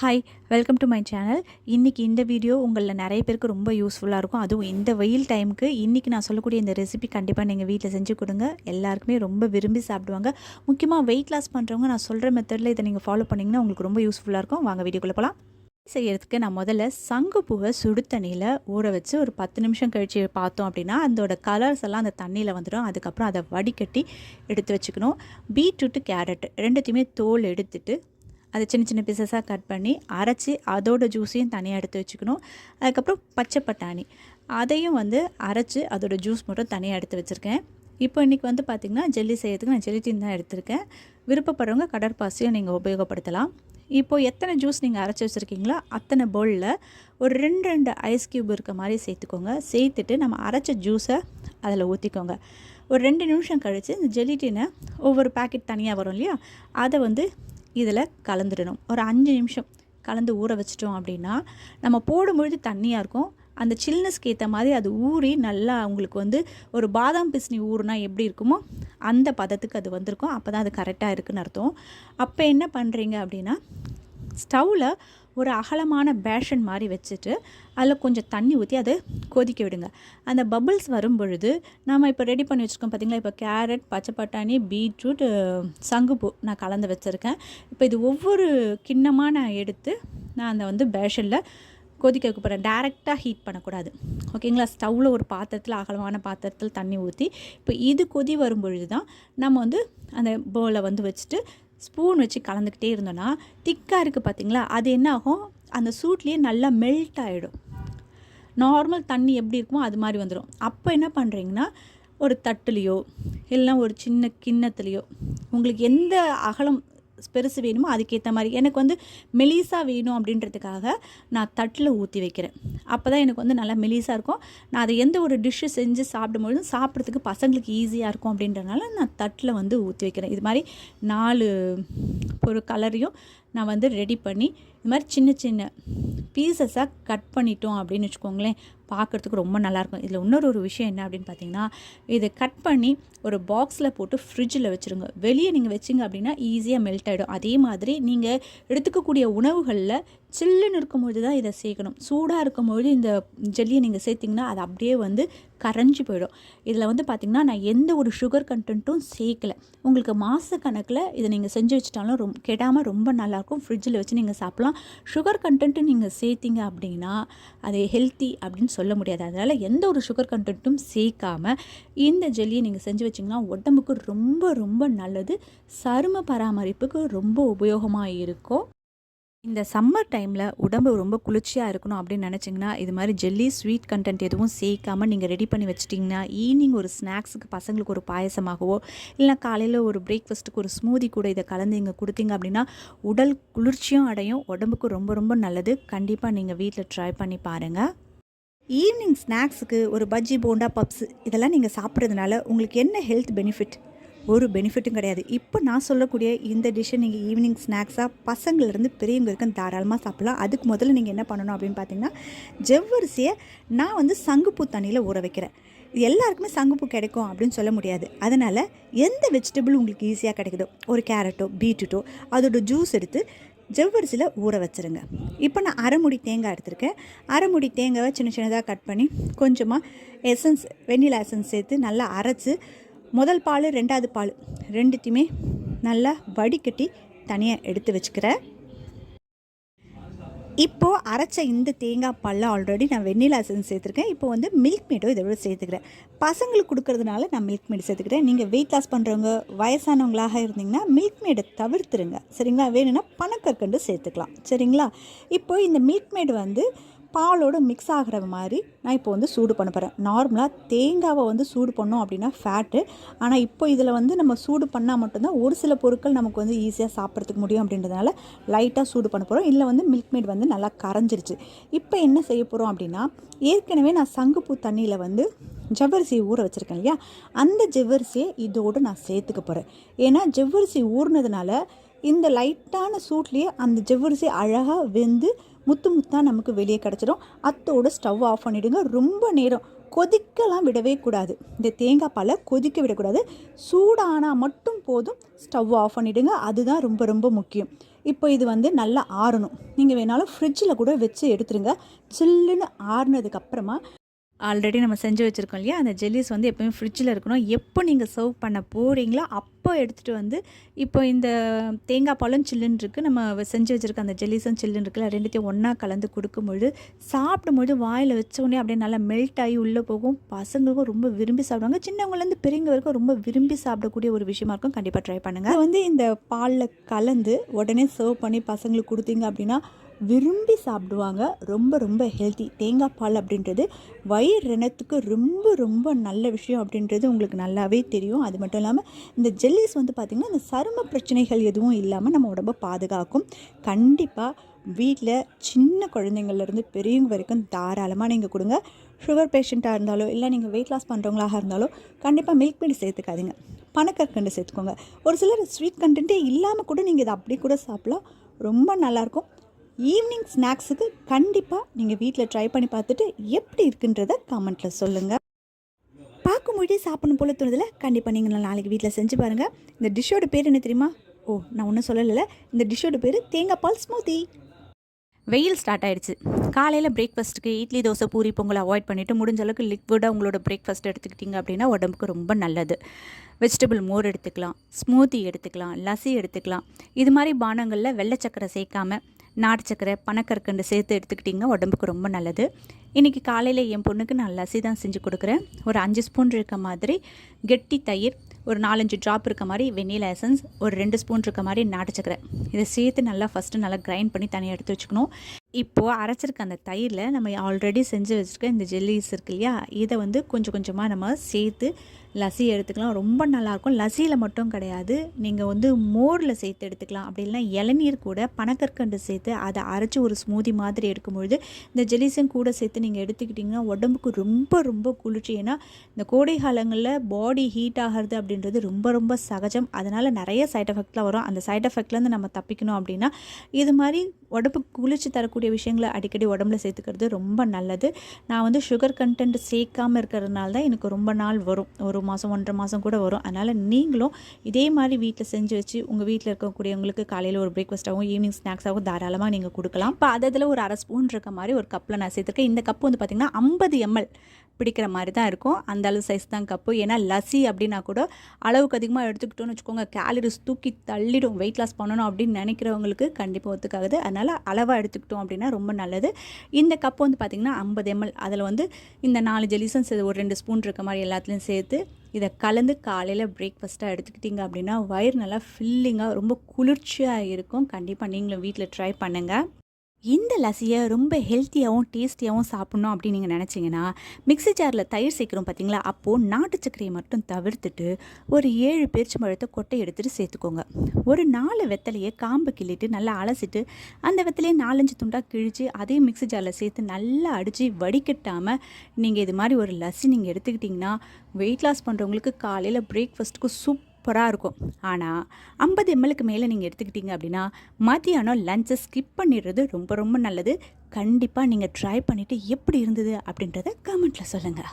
Hi welcome to my channel இன்றைக்கி இந்த video உங்களில் நிறைய பேருக்கு ரொம்ப யூஸ்ஃபுல்லாக இருக்கும். அதுவும் இந்த வெயில் டைமுக்கு இன்றைக்கி நான் சொல்லக்கூடிய இந்த ரெசிபி கண்டிப்பாக நீங்கள் வீட்டில் செஞ்சு கொடுங்க. எல்லாருக்குமே ரொம்ப விரும்பி சாப்பிடுவாங்க. முக்கியமாக வெயிட் லாஸ் பண்ணுறவங்க நான் சொல்கிற மெத்தடில் இதை நீங்கள் ஃபாலோ பண்ணிங்கன்னா உங்களுக்கு ரொம்ப யூஸ்ஃபுல்லாக இருக்கும். வாங்க வீடியோக்குள்ளே போகலாம் செய்யறதுக்கு நான் முதல்ல சங்குப்பூவை சுடு தண்ணியில் ஊற வச்சு ஒரு பத்து நிமிஷம் கழித்து பார்த்தோம் அப்படின்னா அதோட கலர்ஸ் எல்லாம் அந்த தண்ணியில் வந்துடும். அதுக்கப்புறம் அதை வடிகட்டி எடுத்து வச்சுக்கணும். பீட்ரூட்டு கேரட் ரெண்டுத்தையுமே தோல் எடுத்துட்டு அதை சின்ன சின்ன பீசஸாக கட் பண்ணி அரைச்சி அதோட ஜூஸையும் தனியாக எடுத்து வச்சுக்கணும். அதுக்கப்புறம் பச்சை பட்டாணி. அதையும் வந்து அரைச்சி அதோட ஜூஸ் மட்டும் தனியாக எடுத்து வச்சுருக்கேன். இப்போ இன்றைக்கி வந்து பார்த்திங்கன்னா ஜெல்லி செய்யறதுக்கு நான் ஜெல்லிட்டின் தான் எடுத்திருக்கேன். விருப்பப்படுறவங்க கடற்பாசியும் நீங்கள் உபயோகப்படுத்தலாம். இப்போது எத்தனை ஜூஸ் நீங்கள் அரைச்சி வச்சுருக்கீங்களோ அத்தனை பவுலில் ஒரு ரெண்டு ரெண்டு ஐஸ் க்யூப் இருக்க மாதிரி சேர்த்துக்கோங்க. சேர்த்துட்டு நம்ம அரைச்ச ஜூஸை அதில் ஊற்றிக்கோங்க ஒரு ரெண்டு நிமிஷம் கழித்து இந்த ஜெலிட்டினை ஒவ்வொரு பேக்கெட் தனியாக வரும் இல்லையா? அதை வந்து இதில் கலந்துடணும். ஒரு அஞ்சு நிமிஷம் கலந்து ஊற வச்சிட்டோம் அப்படின்னா நம்ம போடும்பொழுது தண்ணியாக இருக்கும். அந்த சில்னஸ்க்கு ஏற்ற மாதிரி அது ஊறி நல்லா உங்களுக்கு வந்து ஒரு பாதாம் பிஸ்னி ஊறுனா எப்படி இருக்குமோ அந்த பதத்துக்கு அது வந்திருக்கும். அப்போ தான் அது கரெக்டாக இருக்குன்னு அர்த்தம். அப்போ என்ன பண்ணுறீங்க அப்படின்னா ஸ்டவ்வில் ஒரு அகலமான பேஷன் மாதிரி வச்சுட்டு அதில் கொஞ்சம் தண்ணி ஊற்றி அதை கொதிக்க விடுங்க. அந்த பபுள்ஸ் வரும் பொழுது நம்ம இப்போ ரெடி பண்ணி வச்சுருக்கோம் பார்த்திங்களா இப்போ கேரட் பச்சை பட்டாணி பீட்ரூட் சங்குப்பூ நான் கலந்து வச்சுருக்கேன். இப்போ இது ஒவ்வொரு கிண்ணமாக நான் எடுத்து நான் அந்த வந்து பேஷனில் கொதிக்க வைக்க போகிறேன் டேரெக்டாக ஹீட் பண்ணக்கூடாது. ஓகேங்களா ஸ்டவ்வில் ஒரு பாத்திரத்தில் அகலமான பாத்திரத்தில் தண்ணி ஊற்றி இப்போ இது கொதி வரும் பொழுது தான் நம்ம வந்து அந்த போலை வந்து வச்சுட்டு ஸ்பூன் வச்சு கலந்துக்கிட்டே இருந்தோன்னா திக்காக இருக்குது பார்த்தீங்களா அது என்ன ஆகும் அந்த சூட்லேயே நல்லா மெல்ட் ஆகிடும் நார்மல் தண்ணி எப்படி இருக்குமோ அது மாதிரி வந்துடும் அப்போ என்ன பண்ணுறீங்கன்னா ஒரு தட்டுலேயோ இல்லைனா ஒரு சின்ன கிண்ணத்துலேயோ உங்களுக்கு எந்த அகலம் பெருசு வேணுமோ அதுக்கேற்ற மாதிரி. எனக்கு வந்து மெலிசாக வேணும் அப்படின்றதுக்காக நான் தட்டில் ஊற்றி வைக்கிறேன். அப்போ தான் எனக்கு வந்து நல்லா மெலிசாக இருக்கும். நான் அதை எந்த ஒரு டிஷ்ஷு செஞ்சு சாப்பிடும்பொழுதும் சாப்பிட்றதுக்கு பசங்களுக்கு ஈஸியாக இருக்கும் அப்படின்றனால நான் தட்டில் வந்து ஊற்றி வைக்கிறேன். இது மாதிரி நாலு ஒரு கலரையும் நான் வந்து ரெடி பண்ணி இது மாதிரி சின்ன சின்ன பீசஸாக கட் பண்ணிட்டோம் அப்படின்னு வச்சுக்கோங்களேன் பார்க்குறதுக்கு ரொம்ப நல்லாயிருக்கும். இதில் இன்னொரு ஒரு விஷயம் என்ன அப்படின்னு பார்த்தீங்கன்னா இதை கட் பண்ணி ஒரு பாக்ஸில் போட்டு ஃப்ரிட்ஜில் வச்சுருங்க. வெளியே நீங்கள் வச்சிங்க அப்படின்னா ஈஸியாக மெல்ட் ஆகிடும் அதே மாதிரி நீங்கள் எடுத்துக்கக்கூடிய உணவுகளில் சில்லுன்னு இருக்கும்போது தான் இதை சேர்க்கணும். சூடாக இருக்கும்பொழுது இந்த ஜெல்லியை நீங்கள் சேர்த்திங்கன்னா அது அப்படியே வந்து கரைஞ்சி போயிடும். இதில் வந்து பார்த்திங்கன்னா நான் எந்த ஒரு சுகர் கண்டென்ட்டும் சேர்க்கலை. உங்களுக்கு மாத கணக்கில் இதை நீங்கள் செஞ்சு வச்சிட்டாலும் ரொம்ப கெடாமல் ரொம்ப நல்லாயிருக்கும். ஃப்ரிட்ஜில் வச்சு நீங்கள் சாப்பிட்லாம். சுகர் கண்டென்ட்டு நீங்கள் சேர்த்திங்க அப்படின்னா அது ஹெல்த்தி அப்படின்னு சொல்ல முடியாது. அதனால் எந்த ஒரு சுகர் கண்டென்ட்டும் சேர்க்காமல் இந்த ஜெல்லியை நீங்கள் செஞ்சு வச்சிங்கன்னா உடம்புக்கு ரொம்ப ரொம்ப நல்லது. சரும பராமரிப்புக்கு ரொம்ப உபயோகமாக இருக்கும். இந்த சம்மர் டைமில் உடம்பு ரொம்ப குளிர்ச்சியாக இருக்கணும் அப்படின்னு நினச்சிங்கன்னா இது மாதிரி ஜெல்லி ஸ்வீட் கண்டென்ட் எதுவும் சேர்க்காமல் நீங்கள் ரெடி பண்ணி வச்சிட்டிங்கன்னா ஈவினிங் ஒரு ஸ்நாக்ஸுக்கு பசங்களுக்கு ஒரு பாயசமாகவோ இல்லைனா காலையில் ஒரு பிரேக்ஃபாஸ்ட்டுக்கு ஒரு ஸ்மூதி கூட இதை கலந்து இங்கே கொடுத்தீங்க அப்படின்னா உடல் குளிர்ச்சியும் அடையும் உடம்புக்கு ரொம்ப ரொம்ப நல்லது. கண்டிப்பாக நீங்கள் வீட்டில் ட்ரை பண்ணி பாருங்கள் ஈவினிங் ஸ்நாக்ஸுக்கு ஒரு பஜ்ஜி போண்டா பப்ஸ் இதெல்லாம் நீங்கள் சாப்பிட்றதுனால உங்களுக்கு என்ன ஹெல்த் பெனிஃபிட் ஒரு பெனிஃபிட்டும் கிடையாது. இப்போ நான் சொல்லக்கூடிய இந்த டிஷ்ஷை நீங்கள் ஈவினிங் ஸ்நாக்ஸாக பசங்கள்லேருந்து பெரியவங்க வரைக்கும் தாராளமாக சாப்பிட்லாம். அதுக்கு முதல்ல நீங்கள் என்ன பண்ணணும் அப்படின்னு பார்த்தீங்கன்னா ஜவ்வரிசியை நான் வந்து சங்குப்பூ தண்ணியில் ஊற வைக்கிறேன். இது எல்லாருக்குமே சங்குப்பூ கிடைக்கும் அப்படின்னு சொல்ல முடியாது. அதனால் எந்த வெஜிடபிள் உங்களுக்கு ஈஸியாக கிடைக்குதோ ஒரு கேரட்டோ பீட்ரூட்டோ அதோட ஜூஸ் எடுத்து ஜவ்வரிசியில் ஊற வச்சுருங்க. இப்போ நான் அரைமுடி தேங்காய் எடுத்திருக்கேன். அரைமுடி தேங்காவை சின்ன சின்னதாக கட் பண்ணி கொஞ்சமாக எசன்ஸ் வெண்ணிலா எசன்ஸ் சேர்த்து நல்லா அரைச்சி முதல் பால் ரெண்டாவது பால் ரெண்டுத்தையுமே நல்லா வடிகட்டி தனியாக எடுத்து வச்சுக்கிறேன். இப்போது அரைச்ச இந்த தேங்காய் பாலில் ஆல்ரெடி நான் வெண்ணிலா எசன்ஸ் சேர்த்துருக்கேன். இப்போ வந்து மில்க் மேடும் இதோட சேர்த்துக்கிறேன். பசங்களுக்கு கொடுக்கறதுனால நான் மில்க் மேடு சேர்த்துக்கிறேன். நீங்கள் வெயிட் லாஸ் பண்ணுறவங்க வயசானவங்களாக இருந்தீங்கன்னா மில்க் மேடை தவிர்த்துருங்க. சரிங்களா? வேணும்னா பணக்கற்கண்டு சேர்த்துக்கலாம். சரிங்களா? இப்போ இந்த மில்க் மேடு வந்து பாலோடு மிக்ஸ் ஆகிற மாதிரி நான் இப்போ வந்து சூடு பண்ண போகிறேன் நார்மலாக தேங்காவை வந்து சூடு பண்ணோம் அப்படின்னா ஃபேட்டு ஆனால் இப்போ இதில் வந்து நம்ம சூடு பண்ணால் மட்டும்தான் ஒரு சில பொருட்கள் நமக்கு வந்து ஈஸியாக சாப்பிட்றதுக்கு முடியும் அப்படின்றதுனால லைட்டாக சூடு பண்ண போகிறோம் இல்லை வந்து மில்க் மேட் வந்து நல்லா கரைஞ்சிருச்சு. இப்போ என்ன செய்ய போகிறோம் அப்படின்னா ஏற்கனவே நான் சங்குப்பூ தண்ணியில் வந்து ஜவ்வரிசியை ஊற வச்சுருக்கேன் இல்லையா? அந்த ஜவ்வரிசியை இதோடு நான் சேர்த்துக்க போகிறேன் ஏன்னா ஜவ்வரிசி ஊறினதுனால இந்த லைட்டான சூட்லேயே அந்த ஜவ்வரிசி அழகாக வெந்து முத்து முத்தாக நமக்கு வெளியே கிடச்சிடும். அத்தோடு ஸ்டவ் ஆஃப் பண்ணிவிடுங்க ரொம்ப நேரம் கொதிக்கலாம் விடவே கூடாது. இந்த தேங்காய் பாலை கொதிக்க விடக்கூடாது. சூடானால் மட்டும் போதும் ஸ்டவ் ஆஃப் பண்ணிவிடுங்க அதுதான் ரொம்ப ரொம்ப முக்கியம். இப்போ இது வந்து நல்லா ஆறணும். நீங்கள் வேணாலும் ஃப்ரிட்ஜில் கூட வச்சு எடுத்துருங்க. சில்லுன்னு ஆறுனதுக்கப்புறமா ஆல்ரெடி நம்ம செஞ்சு வச்சுருக்கோம் இல்லையா? அந்த ஜெல்லிஸ் வந்து எப்போயுமே ஃப்ரிட்ஜில் இருக்கணும். எப்போ நீங்கள் சர்வ் பண்ண போகிறீங்களோ அப்போ எடுத்துகிட்டு வந்து இப்போ இந்த தேங்காய் பாலும் சில்லுன்னு இருக்குது நம்ம செஞ்சு வச்சுருக்க அந்த ஜெல்லிஸும் சில்லுன்னு இருக்குல்ல ரெண்டுத்தையும் ஒன்றா கலந்து கொடுக்கும்பொழுது சாப்பிடும்பொழுது வாயில் வச்சோடனே அப்படியே நல்லா மெல்ட் ஆகி உள்ளே போகும். பசங்களுக்கும் ரொம்ப விரும்பி சாப்பிடுவாங்க. சின்னவங்கலேருந்து பெரியவங்க வரைக்கும் ரொம்ப விரும்பி சாப்பிடக்கூடிய ஒரு விஷயமா இருக்கும். கண்டிப்பாக ட்ரை பண்ணுங்கள் வந்து இந்த பாலில் கலந்து உடனே சர்வ் பண்ணி பசங்களுக்கு கொடுத்தீங்க அப்படின்னா விரும்பி சாப்பிடுவாங்க. ரொம்ப ரொம்ப ஹெல்த்தி தேங்காய் பால் அப்படின்றது வயிறு ரணத்துக்கு ரொம்ப ரொம்ப நல்ல விஷயம் அப்படின்றது உங்களுக்கு நல்லாவே தெரியும். அது மட்டும் இல்லாமல் இந்த ஜெல்லிஸ் வந்து பார்த்திங்கன்னா இந்த சரும பிரச்சனைகள் எதுவும் இல்லாமல் நம்ம உடம்ப பாதுகாக்கும். கண்டிப்பாக வீட்டில் சின்ன குழந்தைங்கள்லேருந்து பெரியவங்க வரைக்கும் தாராளமாக நீங்கள் கொடுங்க. சுகர் பேஷண்ட்டாக இருந்தாலோ இல்லை நீங்கள் வெயிட் லாஸ் பண்ணுறவங்களாக இருந்தாலோ கண்டிப்பாக மில்க் மேட் சேர்த்துக்காதீங்க. பனக்கற்கண்டு சேர்த்துக்கோங்க. ஒரு சிலர் ஸ்வீட் கண்டென்ட்டே இல்லாமல் கூட நீங்கள் இதை அப்படியே கூட சாப்பிடலாம். ரொம்ப நல்லாயிருக்கும் ஈவினிங் ஸ்நாக்ஸுக்கு கண்டிப்பாக நீங்கள் வீட்டில் ட்ரை பண்ணி பார்த்துட்டு எப்படி இருக்குன்றத கமெண்ட்டில் சொல்லுங்கள் பார்க்கும்பொழுதே சாப்பிடணும் போல தோணுதில். கண்டிப்பாக நீங்கள் நாளைக்கு வீட்டில் செஞ்சு பாருங்கள் இந்த டிஷ்ஷோட பேர் என்ன தெரியுமா? ஓ நான் ஒன்றும் சொல்லலைல்ல இந்த டிஷ்ஷோட பேர் தேங்காய் பால் ஸ்மூத்தி வெயில் ஸ்டார்ட் ஆயிடுச்சு. காலையில் பிரேக்ஃபாஸ்ட்டுக்கு இட்லி தோசை பூரி பொங்கல் அவாய்ட் பண்ணிவிட்டு முடிஞ்ச அளவுக்கு லிக்விடாக உங்களோட பிரேக்ஃபாஸ்ட் எடுத்துக்கிட்டிங்க அப்படின்னா உடம்புக்கு ரொம்ப நல்லது. வெஜிடபிள் மோர் எடுத்துக்கலாம் ஸ்மூத்தி எடுத்துக்கலாம் லஸ்ஸி எடுத்துக்கலாம். இது மாதிரி பானங்களில் வெள்ளை சக்கரை சேர்க்காம நாட்டு சக்கரை பனக்கற்கண்டு சேர்த்து எடுத்துக்கிட்டிங்க. உடம்புக்கு ரொம்ப நல்லது. இன்றைக்கி காலையில் என் பொண்ணுக்கு நான் லஸ்ஸி தான் செஞ்சு கொடுக்குறேன். ஒரு அஞ்சு ஸ்பூன் இருக்க மாதிரி கெட்டி தயிர் ஒரு நாலஞ்சு ட்ராப் இருக்க மாதிரி வெண்ணிலா எசன்ஸ் ஒரு ரெண்டு ஸ்பூன் இருக்க மாதிரி நாட்டு சக்கரை இதை சேர்த்து நல்லா ஃபஸ்ட்டு நல்லா கிரைண்ட் பண்ணி தனியாக எடுத்து வச்சுக்கணும். இப்போது அரைச்சிருக்க அந்த தயிரில் நம்ம ஆல்ரெடி செஞ்சு வச்சுருக்க இந்த ஜெல்லிஸ் இருக்கு இல்லையா இதை வந்து கொஞ்சம் கொஞ்சமாக நம்ம சேர்த்து லஸ்ஸி எடுத்துக்கலாம். ரொம்ப நல்லாயிருக்கும் லஸ்ஸியில் மட்டும் கிடையாது. நீங்கள் வந்து மோரில் சேர்த்து எடுத்துக்கலாம். அப்படி இல்லைனா இளநீர் கூட பனக்கற்கண்டு சேர்த்து அதை அரைச்சி ஒரு ஸ்மூதி மாதிரி எடுக்கும்பொழுது இந்த ஜெலிசன் கூட சேர்த்து நீங்கள் எடுத்துக்கிட்டிங்கன்னா உடம்புக்கு ரொம்ப ரொம்ப குளிர்ச்சி. ஏன்னா இந்த கோடை காலங்களில் பாடி ஹீட் ஆகிறது அப்படின்றது ரொம்ப ரொம்ப சகஜம். அதனால் நிறைய சைட் எஃபெக்ட்லாம் வரும். அந்த சைட் எஃபெக்ட்லேருந்து நம்ம தப்பிக்கணும் அப்படின்னா இது மாதிரி உடம்புக்கு குளிர்ச்சி தரக்கூடிய விஷயங்களை அடிக்கடி உடம்புல சேர்த்துக்கிறது ரொம்ப நல்லது. நான் வந்து சுகர் கண்டென்ட் சேர்க்காமல் இருக்கிறதுனால தான் எனக்கு ரொம்ப நாள் வரும். ஒரு ஒரு மாதம் ஒன்றரை மாதம் கூட வரும். அதனால் நீங்களும் இதே மாதிரி வீட்டில் செஞ்சு வச்சு உங்கள் வீட்டில் இருக்கக்கூடியவங்களுக்கு காலையில் ஒரு பிரேக்ஃபாஸ்ட்டாகவும் ஈவினிங் ஸ்நாக்ஸாகவும் தாராளமாக நீங்கள் கொடுக்கலாம். இப்போ அதில் ஒரு அரை ஸ்பூன் இருக்க மாதிரி ஒரு கப்பில் நான் சேர்த்துருக்கேன். இந்த கப்பு வந்து பார்த்திங்கன்னா ஐம்பது எம்எல் பிடிக்கிற மாதிரி தான் இருக்கும். அந்த அளவு சைஸ் தான் கப்பு ஏன்னா லசி அப்படின்னா கூட அளவுக்கு அதிகமாக எடுத்துக்கிட்டோம்னு வச்சுக்கோங்க. கேலரிஸ் தூக்கி தள்ளிடும். வெயிட் லாஸ் பண்ணணும் அப்படின்னு நினைக்கிறவங்களுக்கு கண்டிப்பாக ஒத்துக்காகுது அதனால் அளவாக எடுத்துக்கிட்டோம் அப்படின்னா ரொம்ப நல்லது. இந்த கப்பு வந்து பார்த்திங்கன்னா ஐம்பது எம்எல் அதில் வந்து இந்த நாலு ஜெலிசன் ஒரு ரெண்டு ஸ்பூன் இருக்க மாதிரி எல்லாத்துலேயும் சேர்த்து இதை கலந்து காலையில் பிரேக்ஃபாஸ்ட்டாக எடுத்துக்கிட்டிங்க அப்படின்னா வயிறு நல்லா ஃபில்லிங்காக ரொம்ப குளிர்ச்சியாக இருக்கும். கண்டிப்பாக நீங்களும் வீட்டில் ட்ரை பண்ணுங்கள் இந்த லஸ்ஸியை ரொம்ப ஹெல்த்தியாகவும் டேஸ்டியாகவும் சாப்பிட்ணும் அப்படின்னு நீங்கள் நினச்சிங்கன்னா மிக்ஸி ஜாரில் தயிர் சேர்க்குறோம் பார்த்தீங்களா அப்போது நாட்டு சர்க்கரையை மட்டும் தவிர்த்துட்டு ஒரு ஏழு பேரிச்சம் பழத்தை கொட்டை எடுத்துகிட்டு சேர்த்துக்கோங்க. ஒரு நாலு வெத்தலையை காம்பு கிள்ளிட்டு நல்லா அலசிட்டு அந்த வெத்தலையை நாலஞ்சு துண்டாக கிழிச்சு அதையும் மிக்ஸி ஜாரில் சேர்த்து நல்லா அடித்து வடிகட்டாமல் நீங்கள் இது மாதிரி ஒரு லஸ்ஸி நீங்கள் எடுத்துக்கிட்டிங்கன்னா வெயிட் லாஸ் பண்ணுறவங்களுக்கு காலையில் பிரேக்ஃபாஸ்ட்டுக்கு சூப் சூப்பராக இருக்கும். ஆனால் ஐம்பது எம்எல்க்கு மேலே நீங்கள் எடுத்துக்கிட்டீங்க அப்படின்னா மதியானம் லஞ்சை ஸ்கிப் பண்ணிடுறது ரொம்ப ரொம்ப நல்லது. கண்டிப்பாக நீங்கள் ட்ரை பண்ணிவிட்டு எப்படி இருந்தது அப்படின்றத கமெண்ட்டில் சொல்லுங்கள்